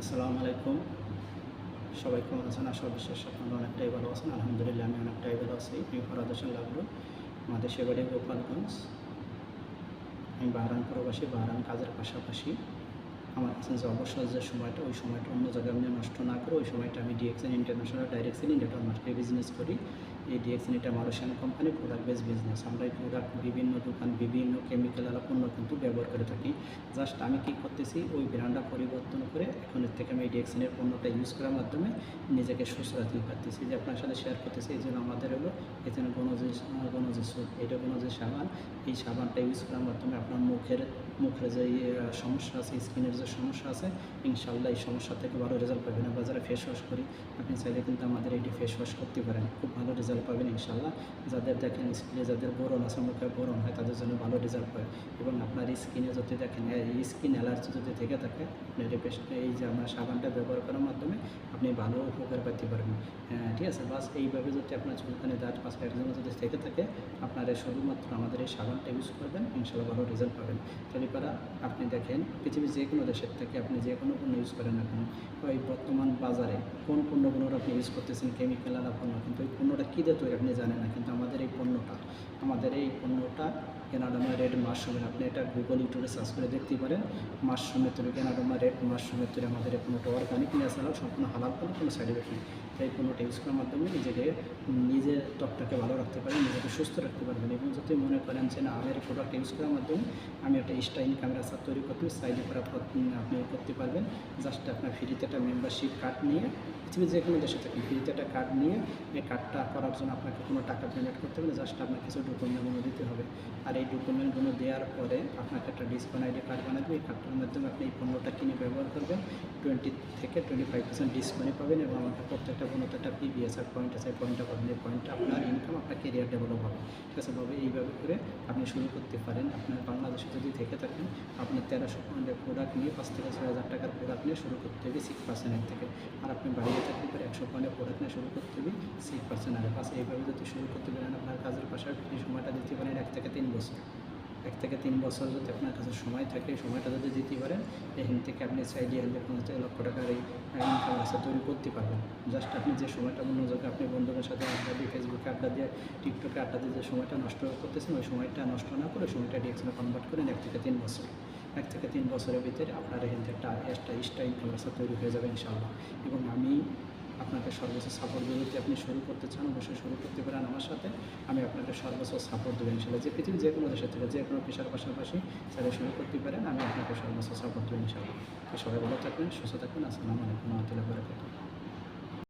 আসসালামু আলাইকুম। সবাই কেমন আছেন? আশা বিশ্বাস আপনারা অনেকটাই ভালো আছেন। আলহামদুলিল্লাহ, আমি অনেকটাই ভালো আছি। আমি ফরাদ হোসেন লাগল আমাদের সেবাড়ি গোপালগঞ্জ। আমি বাহারান প্রবাসী বাহারান কাজের পাশাপাশি আমার কাছে যে অবসর যে সময়টা, ওই সময়টা অন্য জায়গায় আমি নষ্ট না করে, ওই সময়টা আমি ডিএক্সএন ইন্টারন্যাশনাল ডাইরেকশন ইন্ডিয়া মার্কেটে বিজনেস করি। এই ডিএক্সএন এটা Malaysian company product base business আমরা এই প্রোডাক্ট বিভিন্ন দোকান বিভিন্ন কেমিক্যাল আলা পণ্য কিন্তু ব্যবহার করে থাকি। জাস্ট আমি কী করতেছি ওই ব্র্যান্ডটা পরিবর্তন করে এখনের থেকে আমি এই ডিএক্সএনের পণ্যটা ইউজ করার মাধ্যমে নিজেকে সুস্থ রাখতে পারতেছি যে আপনার সাথে শেয়ার করতেছি এই জন্য আমাদের হলো এখানে কোনো যে কোনো যে স্যুপ এটা কোনো যে সাবান। এই সাবানটা ইউজ করার মাধ্যমে আপনার মুখের মুখের যে ইয়ে, সমস্যা আছে স্কিনের যে সমস্যা আছে ইনশাল্লাহ এই সমস্যা থেকে ভালো রেজাল্ট পাবেন। যারা ফেস ওয়াশ করি আপনি চাইলে কিন্তু আমাদের এটি ফেস ওয়াশ করতে পারেন। খুব ভালো রেজাল্ট পাবেন ইনশাল্লাহ যাদের দেখেন স্কিনে যাদের বোরন আছে মুখে বোরন হয়, তাদের জন্য ভালো রেজাল্ট পায় এবং আপনার স্কিনে যদি দেখেন, এই স্কিন অ্যালার্জি যদি থেকে থাকে আপনার এই যে আমরা সাবানটা ব্যবহার করার মাধ্যমে আপনি ভালো উপকার পেতে পারবেন। হ্যাঁ ঠিক আছে, বাস এইভাবে যদি আপনার চুলখানে দাঁত পাঁচটা একজন যদি থেকে থাকে, আপনারা শুধুমাত্র আমাদের এই সাবানটা ইউজ করবেন ইনশাল্লাহ ভালো রেজাল্ট পাবেন। তাহলে পারা আপনি দেখেন, পৃথিবীর যে কোনো দেশের থেকে আপনি যে কোনো পণ্য ইউজ করেন না কেন ওই বর্তমান বাজারে কোন পণ্যগুলোর আপনি ইউজ করতেছেন কেমিক্যাল আলা পণ্য, কিন্তু ওই পণ্যটা কী দিয়ে তৈরি আপনি জানেন না, কিন্তু আমাদের এই পণ্যটা, আমাদের এই পণ্যটা কেনাডামা রেড মাশরুমের আপনি এটা গুগল ইউটিউবে সার্চ করে দেখতে পারেন মাশরুমের তৈরি কেনাডামা রেড মাশরুমের তৈরি আমাদের এই পণ্যটা অর্গানিক ন্যাচারাল সম্পূর্ণ হালাল কোনো কোনো সাইড এফেক্ট নেই। এই পণ্যটা ইউজ করার মাধ্যমে নিজেকে, নিজের ত্বকটাকে ভালো রাখতে পারেন, নিজেকে সুস্থ রাখতে পারবেন এবং যদি মনে করেন যে না, আমি প্রোডাক্ট ইউজ করার মাধ্যমে আমি একটা স্টাইল ক্যামেরা সার তৈরি করতে সাইডে করা আপনি করতে পারবেন। জাস্ট আপনার ফ্রিতে একটা মেম্বারশিপ কার্ড নিয়ে, পৃথিবীর যে কোনো দেশে থাকেন ফ্রিতে একটা কার্ড নিয়ে, এই কার্ডটা করার জন্য আপনাকে কোনো টাকা পেমেন্ট করতে হবে না জাস্ট আপনার কিছু ডকুমেন্টগুলো দিতে হবে। আর এই ডকুমেন্টগুলো দেওয়ার পরে আপনাকে একটা ডিসকাউন্ট আইডি কার্ড বানাবে এই কার্ডটার মাধ্যমে আপনি এই পণ্যটা কিনে ব্যবহার করবেন। টোয়েন্টি থেকে টোয়েন্টি ফাইভ পার্সেন্ট ডিসকাউন্ট পাবেন এবং আমাকে প্রত্যেকটা পণ্যতে একটা পিবিএসআর পয়েন্ট আছে পয়েন্টটা পাবেন। এই পয়েন্টটা আপনার ইনকাম আপনার কেরিয়ার ডেভেলপ হবে। ঠিক আছে ভাবে এইভাবে করে আপনি শুরু করতে পারেন। আপনার বাংলাদেশে যদি থেকে থাকেন, আপনি তেরোশো পয়েন্টের প্রোডাক্ট নিয়ে পাঁচ থেকে ছয় হাজার টাকার প্রোডাক্ট নিয়ে শুরু করতে হবে সিক্স পার্সেন্টের থেকে। আর আপনি পারে একশো পয়েন্টের প্রোডাক্ট নিয়ে শুরু করতে হবে সিক্স পার্সেন্ট আর পাশে এইভাবে যদি শুরু করতে পারেন, আপনার কাজের পাশাপাশি সময়টা দিতে পারেন এক থেকে তিন বছর। এক থেকে তিন বছর যদি আপনার কাছে সময় থাকে সময়টা যদি দিতে পারেন, এখান থেকে আপনি চাইলে হাজার পঞ্চাশ লক্ষ টাকার এই ইনকাম রাস্তা তৈরি করতে পারবেন। জাস্ট আপনি যে সময়টা জায়গায় আপনি বন্ধুদের সাথে আড্ডা দিয়ে ফেসবুকে আড্ডা দিয়ে টিকটকে আড্ডা দিয়ে যে সময়টা নষ্ট করতেছেন, ওই সময়টা নষ্ট না করে সময়টা ডিএক্সনে কনভার্ট করেন এক থেকে তিন বছর। এক থেকে তিন বছরের ভিতরে আপনার এখান থেকে একটা একটা এক্সট্রা ইনকাম রাস্তা তৈরি হয়ে যাবে ইনশাআল্লাহ। এবং আমি আপনাকে সর্বোচ্চ সাপোর্ট দেবো যদি আপনি শুরু করতে চান, অবশ্যই শুরু করতে পারেন আমার সাথে। আমি আপনাকে সর্বোচ্চ সাপোর্ট দেবেন ইনশাল্লাহ। যে পৃথিবীর যে কোনো দেশের থেকে, যে কোনো পেশার পাশাপাশি সেটা শুরু করতে পারেন, আমি আপনাকে সর্বোচ্চ সাপোর্ট দেবেন সবাই ভালো থাকবেন, সুস্থ থাকবেন। আসসালামু আলাইকুম রহমতুল্লাহ বরকাত